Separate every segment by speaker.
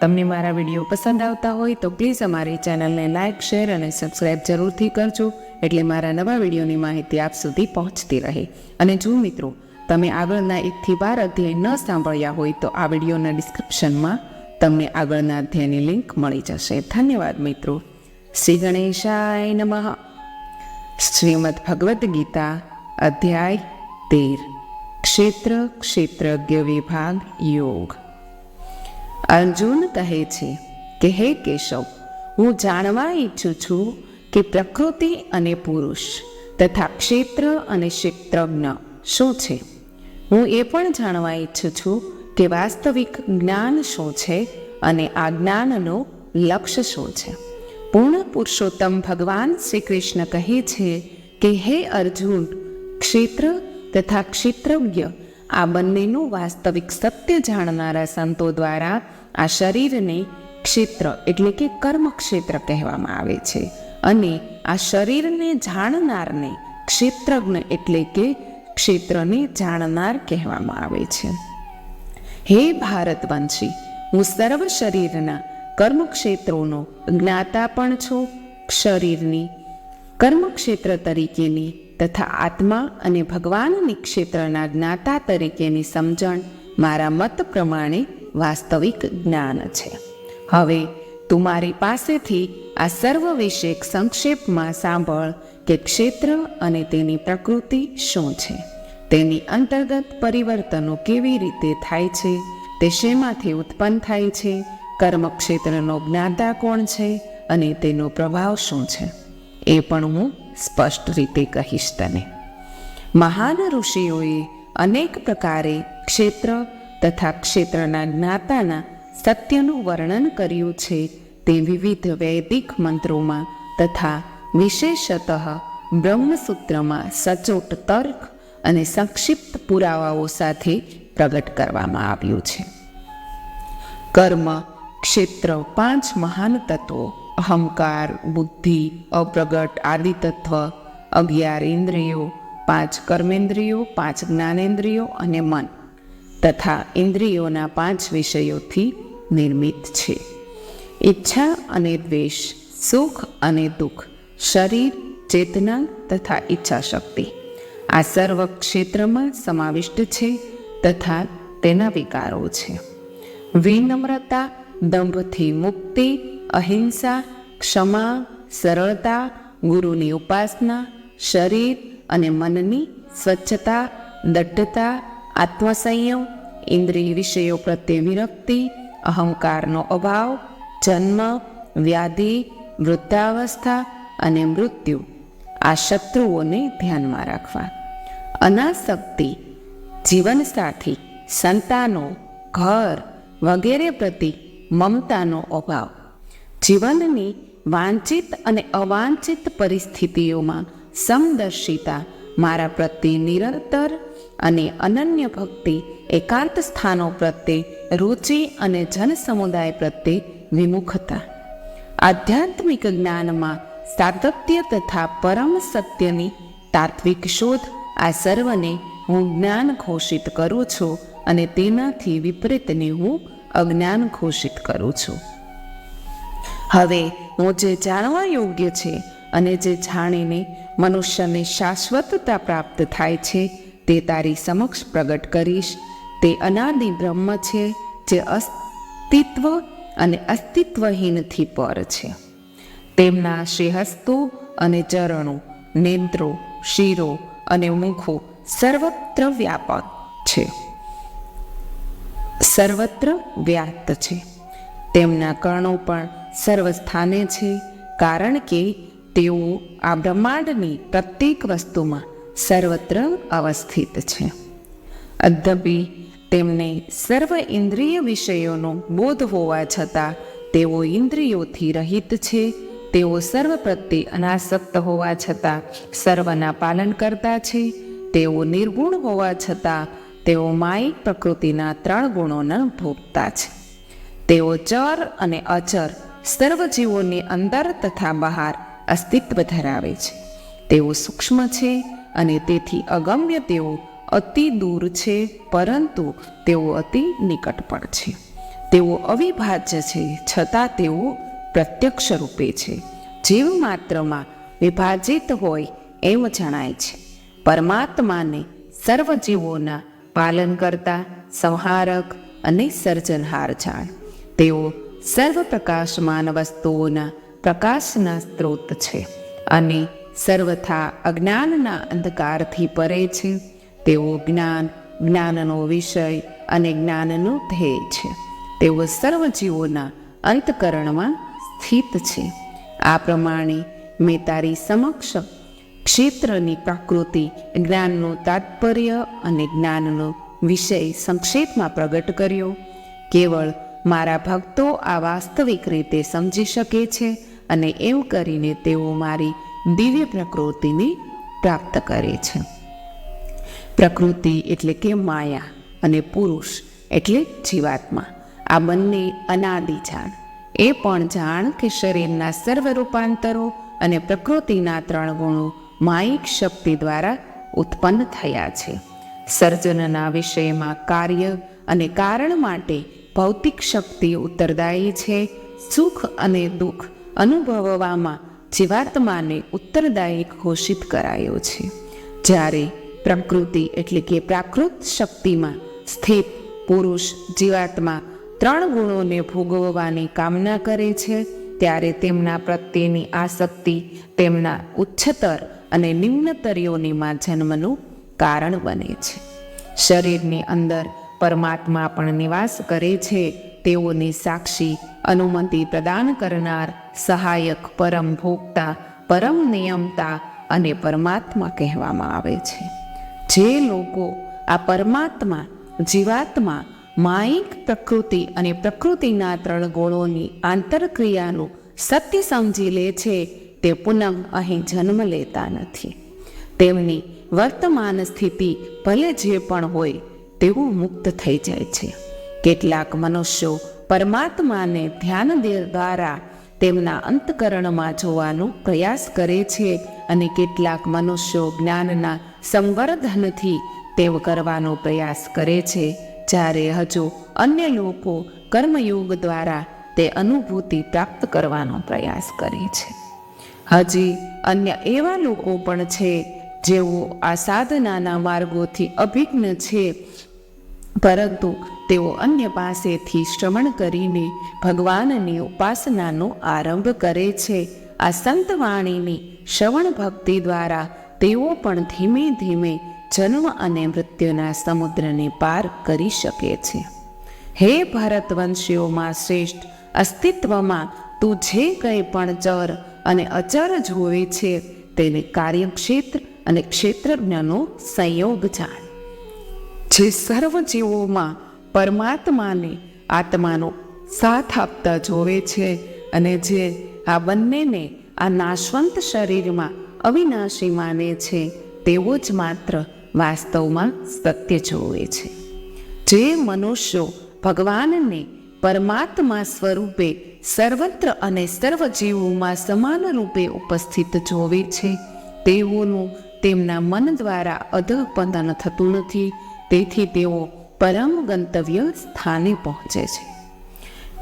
Speaker 1: તમને મારા વીડિયો પસંદ આવતા હોય તો પ્લીઝ અમારી ચેનલને લાઇક શેર અને સબસ્ક્રાઈબ જરૂરથી કરજો એટલે મારા નવા વિડીયોની માહિતી આપ સુધી પહોંચતી રહે. અને જો મિત્રો, તમે આગળના એકથી બાર અધ્યાય ન સાંભળ્યા હોય તો આ વિડીયોના ડિસ્ક્રિપ્શનમાં તમને આગળના અધ્યાયની લિંક મળી જશે. ધન્યવાદ મિત્રો. શ્રી ગણેશાય નમઃ. શ્રીમદ ભગવદ્ ગીતા, અધ્યાય તેર. ક્ષેત્ર, ક્ષેત્રજ્ઞ વિભાગ, યોગ. અર્જુન કહે છે કે, હે કેશવ, હું જાણવા ઈચ્છું છું કે પ્રકૃતિ અને પુરુષ તથા ક્ષેત્ર અને ક્ષેત્રજ્ઞ શું છે? હું એ પણ જાણવા ઈચ્છું છું કે વાસ્તવિક જ્ઞાન શું છે અને આ જ્ઞાનનું લક્ષ્ય શું છે. પૂર્ણ પુરુષોત્તમ ભગવાન શ્રી કૃષ્ણ કહે છે કે, હે અર્જુન, ક્ષેત્ર તથા ક્ષેત્રજ્ઞ આ બંનેનું વાસ્તવિક સત્ય જાણનારા સંતો દ્વારા આ શરીરને ક્ષેત્ર એટલે કે કર્મક્ષેત્ર કહેવામાં આવે છે. અને આ શરીરને જાણનારને ક્ષેત્રજ્ઞ એટલે કે ક્ષેત્રને જાણનાર કહેવામાં આવે છે. હે ભારતવંશી, હું સર્વ શરીરના કર્મક્ષેત્રોનો જ્ઞાતા પણ છું. શરીરની કર્મક્ષેત્ર તરીકેની તથા આત્મા અને ભગવાનની ક્ષેત્રના જ્ઞાતા તરીકેની સમજણ મારા મત પ્રમાણે વાસ્તવિક જ્ઞાન છે. હવે તું મારી પાસેથી આ સર્વ વિશે સંક્ષેપમાં સાંભળ કે ક્ષેત્ર અને તેની પ્રકૃતિ શું છે. તેની અંતર્ગત પરિવર્તનો કેવી રીતે થાય છે, તે શેમાંથી ઉત્પન્ન થાય છે, કર્મક્ષેત્રનો જ્ઞાતા કોણ છે અને તેનો પ્રભાવ શું છે. એ પણ હું સ્પષ્ટ રીતે કહીશ તને. મહાન ઋષિઓએ અનેક પ્રકારે ક્ષેત્ર તથા ક્ષેત્રના જ્ઞાતાના સત્યનું વર્ણન કર્યું છે તે વિવિધ વૈદિક મંત્રોમાં તથા વિશેષતઃ બ્રહ્મસૂત્રમાં સચોટ તર્ક અને સંક્ષિપ્ત પુરાવાઓ સાથે પ્રગટ કરવામાં આવ્યું છે. કર્મ, ક્ષેત્ર પાંચ મહાન તત્વો અહંકાર, બુદ્ધિ, અપ્રગટ, આદિતત્વ, અગિયાર ઇન્દ્રિયો, પાંચ કર્મેન્દ્રિયો, પાંચ જ્ઞાનેન્દ્રિયો અને મન તથા ઇન્દ્રિયોના પાંચ વિષયોથી નિર્મિત છે. ઈચ્છા અને દ્વેષ, સુખ અને દુઃખ, શરીર, ચેતના તથા ઈચ્છા શક્તિ આ સર્વ ક્ષેત્રમાં સમાવિષ્ટ છે તથા તેના વિકારો છે. વિનમ્રતા, દંભથી મુક્તિ અહિંસા, ક્ષમા, સરળતા, ગુરુની ઉપાસના, શરીર અને મનની સ્વચ્છતા, દઢતા, આત્મસંયમ, ઇન્દ્રિય વિષયો પ્રત્યે વિરક્તિ, અહંકારનો અભાવ, જન્મ, વ્યાધિ, વૃદ્ધાવસ્થા અને મૃત્યુ આ શત્રુઓને ધ્યાનમાં રાખવા. અનાસક્તિ, જીવનસાથી, સંતાનો, ઘર વગેરે પ્રતિ મમતાનો અભાવ જીવનની વાંચિત અને અવાંચિત પરિસ્થિતિઓમાં સમદર્શિતા, મારા પ્રત્યે નિરંતર અને અનન્ય ભક્તિ, એકાંત સ્થાનો પ્રત્યે રુચિ અને જન સમુદાય પ્રત્યે વિમુખતા. આધ્યાત્મિક જ્ઞાનમાં સાતત્ય તથા પરમ સત્યની તાત્વિક શોધ આ સર્વને હું જ્ઞાન ઘોષિત કરું છું અને તેનાથી વિપરીતને હું અજ્ઞાન ઘોષિત કરું છું. હવે હું જે જાણવા યોગ્ય છે અને જે જાણીને મનુષ્યને શાશ્વતતા પ્રાપ્ત થાય છે, તે તારી સમક્ષ પ્રગટ કરીશ. તે અનાદિ બ્રહ્મ છે, જે અસ્તિત્વ અને અસ્તિત્વહીનથી પર છે. તેમના શ્રેહસ્તો અને ચરણો, નેત્રો, શિરો અને મુખો સર્વત્ર વ્યાપક છે. સર્વત્ર વ્યાપ્ત છે. તેમના કર્ણો પણ સર્વ સ્થાને છે, કારણ કે તેઓ આ બ્રહ્માંડની પ્રત્યેક વસ્તુમાં સર્વત્ર અવસ્થિત છે. અદ્યપી તેમને સર્વ ઇન્દ્રિય વિષયોનો બોધ હોવા છતાં તેઓ ઇન્દ્રિયોથી રહિત છે, તેઓ સર્વ પ્રત્યે અનાસક્ત હોવા છતાં સર્વના પાલન કરતા છે, તેઓ નિર્ગુણ હોવા છતાં તેઓ માયિક પ્રકૃતિના ત્રણ ગુણોના ભોગતા છે. તેઓ ચર અને અચર સર્વ જીવોની અંદર તથા બહાર અસ્તિત્વ ધરાવે છે. તેઓ સૂક્ષ્મ છે અને તેથી અગમ્ય તેઓ અતિ દૂર છે, પરંતુ તેઓ અતિ નિકટ પણ છે. તેઓ અવિભાજ્ય છે, છતાં તેઓ પ્રત્યક્ષ રૂપે છે. જીવ માત્રમાં વિભાજિત હોય એમ જણાય છે. પરમાત્માને સર્વ જીવોના પાલન કરતા, સંહારક અને સર્જનહાર જાણ તેઓ સર્વ પ્રકાશમાન વસ્તુઓના પ્રકાશના સ્ત્રોત છે અને સર્વથા અજ્ઞાનના અંધકારથી પરે છે. તેઓ જ્ઞાન, જ્ઞાનનો વિષય અને જ્ઞાનનું ધ્યેય છે. તેઓ સર્વ જીવોના અંતકરણમાં સ્થિત છે. આ પ્રમાણે મેં તારી સમક્ષ ક્ષેત્રની પ્રકૃતિ, જ્ઞાનનું તાત્પર્ય અને જ્ઞાનનો વિષય સંક્ષેપમાં પ્રગટ કર્યો. કેવળ મારા ભક્તો આ વાસ્તવિક રીતે સમજી શકે છે અને એવું કરીને તેઓ મારી દિવ્ય પ્રકૃતિને પ્રાપ્ત કરે છે. પ્રકૃતિ એટલે કે માયા અને પુરુષ એટલે જીવાત્મા. આ બંને અનાદિ જાણ. એ પણ જાણ કે શરીરના સર્વ રૂપાંતરો અને પ્રકૃતિના ત્રણ ગુણો માયિક શક્તિ દ્વારા ઉત્પન્ન થયા છે. સર્જનના વિષયમાં કાર્ય અને કારણ માટે ભૌતિક શક્તિ ઉત્તરદાયી છે. સુખ અને દુઃખ અનુભવવામાં જીવાત્માને ઉત્તરદાયી ઘોષિત કરાયો છે. જ્યારે પ્રકૃતિ એટલે કે પ્રાકૃત શક્તિમાં સ્થિત પુરુષ જીવાત્મા ત્રણ ગુણોને ભોગવવાની કામના કરે છે, ત્યારે તેમના પ્રત્યેની આસક્તિ તેમના ઉચ્ચતર અને નિમ્નતરીઓનીમાં જન્મનું કારણ બને છે. શરીરની અંદર પરમાત્મા પણ નિવાસ કરે છે. તેઓની સાક્ષી અનુમતિ પ્રદાન કરનાર સહાયક, પરમ ભોગતા પરમ નિયમતા અને પરમાત્મા કહેવામાં આવે છે. જે લોકો આ પરમાત્મા, જીવાત્મા, માયિક પ્રકૃતિ અને પ્રકૃતિના ત્રણ ગુણોની આંતરક્રિયાનું સત્ય સમજી લે છે, તે પુનઃ અહીં જન્મ લેતા નથી. તેમની વર્તમાન સ્થિતિ ભલે જે પણ હોય તેઓ મુક્ત થઈ જાય છે. કેટલાક મનુષ્યો પરમાત્માને ધ્યાન દ્વારા તેમના અંતકરણમાં જોવાનો પ્રયાસ કરે છે અને કેટલાક મનુષ્યો જ્ઞાનના સંવર્ધનથી તેવ કરવાનો પ્રયાસ કરે છે. જ્યારે હજુ અન્ય લોકો કર્મયોગ દ્વારા તે અનુભૂતિ પ્રાપ્ત કરવાનો પ્રયાસ કરે છે. હજી અન્ય એવા લોકો પણ છે જેઓ આ સાધનાના માર્ગોથી અભિજ્ઞ છે પરંતુ તેઓ અન્ય પાસેથી શ્રવણ કરીને ભગવાનની ઉપાસનાનો આરંભ કરે છે. આ સંતવાણીની શ્રવણ ભક્તિ દ્વારા તેઓ પણ ધીમે ધીમે જન્મ અને મૃત્યુના સમુદ્રને પાર કરી શકે છે. હે ભારતવંશીઓમાં શ્રેષ્ઠ, અસ્તિત્વમાં તું જે કંઈ પણ ચર અને અચર જોવે છે, તેને કાર્યક્ષેત્ર અને ક્ષેત્રજ્ઞનો સંયોગ જાણ. જે સર્વ જીવોમાં પરમાત્માને આત્માનો સાથ આપતા જોવે છે અને જે આ બંનેને આ નાશવંત શરીરમાં અવિનાશી માને છે તેવો જ માત્ર વાસ્તવમાં સત્ય જોવે છે. જે મનુષ્યો ભગવાનને પરમાત્મા સ્વરૂપે સર્વત્ર અને સર્વ જીવોમાં સમાન રૂપે ઉપસ્થિત જોવે છે, તેઓનું તેમના મન દ્વારા અધપતન થતું નથી તેથી તેઓ પરમ ગંતવ્ય સ્થાને પહોંચે છે.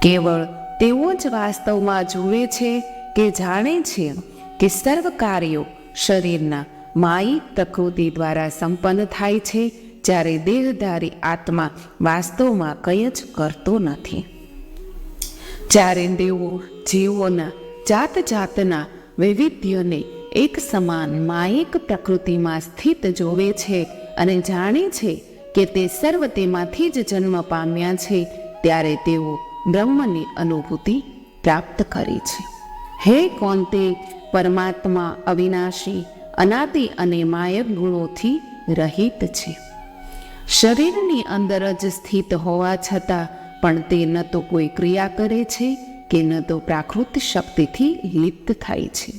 Speaker 1: કેવળ તેઓ જ વાસ્તવમાં જુએ છે કે જાણે છે કે સર્વ કાર્યો શરીરના માયિક પ્રકૃતિ દ્વારા સંપન્ન થાય છે, જ્યારે દેહધારી આત્મા વાસ્તવમાં કંઈ જ કરતો નથી. જ્યારે દેવો જીવોના જાત જાતના વૈવિધ્યને એક સમાન માયિક પ્રકૃતિમાં સ્થિત જોવે છે અને જાણે છે કે તે સર્વ તેમાંથી જ જન્મ પામ્યા છે, ત્યારે તેઓ બ્રહ્મની અનુભૂતિ પ્રાપ્ત કરે છે. હે કોંતે પરમાત્મા અવિનાશી, અનાદિ અને માયક ગુણોથી રહિત છે? શરીરની અંદર જ સ્થિત હોવા છતાં પણ તે ન તો કોઈ ક્રિયા કરે છે કે ન તો પ્રાકૃત શક્તિથી લિપ્ત થાય છે.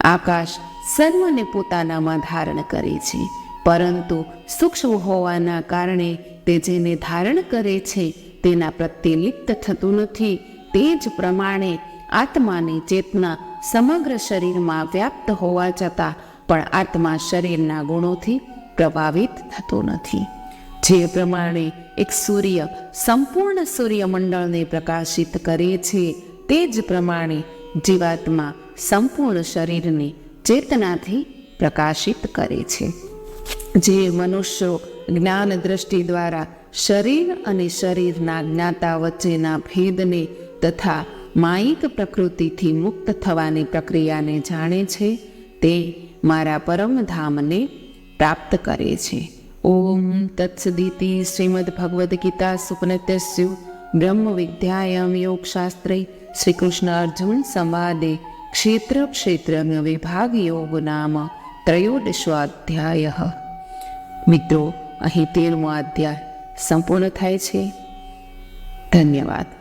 Speaker 1: આકાશ સર્વને પોતાનામાં ધારણ કરે છે. પરંતુ સૂક્ષ્મ હોવાના કારણે તે જેને ધારણ કરે છે તેના પ્રત્યે લિપ્ત થતું નથી. તે જ પ્રમાણે આત્માની ચેતના સમગ્ર શરીરમાં વ્યાપ્ત હોવા છતાં પણ આત્મા શરીરના ગુણોથી પ્રભાવિત થતો નથી. જે પ્રમાણે એક સૂર્ય સંપૂર્ણ સૂર્યમંડળને પ્રકાશિત કરે છે, તે જ પ્રમાણે જીવાત્મા સંપૂર્ણ શરીરને ચેતનાથી પ્રકાશિત કરે છે. જે મનુષ્યો જ્ઞાન દ્રષ્ટિ દ્વારા શરીર અને શરીરના જ્ઞાતા વચ્ચેના ભેદને તથા માયિક પ્રકૃતિથી મુક્ત થવાની પ્રક્રિયાને જાણે છે, તે મારા પરમધામને પ્રાપ્ત કરે છે. ઓમ તત્સદિતિ શ્રીમદ ભગવદ્ ગીતા સુપનત્યસ્યુ બ્રહ્મ વિદ્યાયામ યોગશાસ્ત્રે શ્રી કૃષ્ણ અર્જુન સંવાદે ક્ષેત્ર ક્ષેત્ર વિભાગ યોગ નામ ત્રયોદશો અધ્યાય. મિત્રો અહીં તેરમો અધ્યાય સંપૂર્ણ થાય છે. ધન્યવાદ.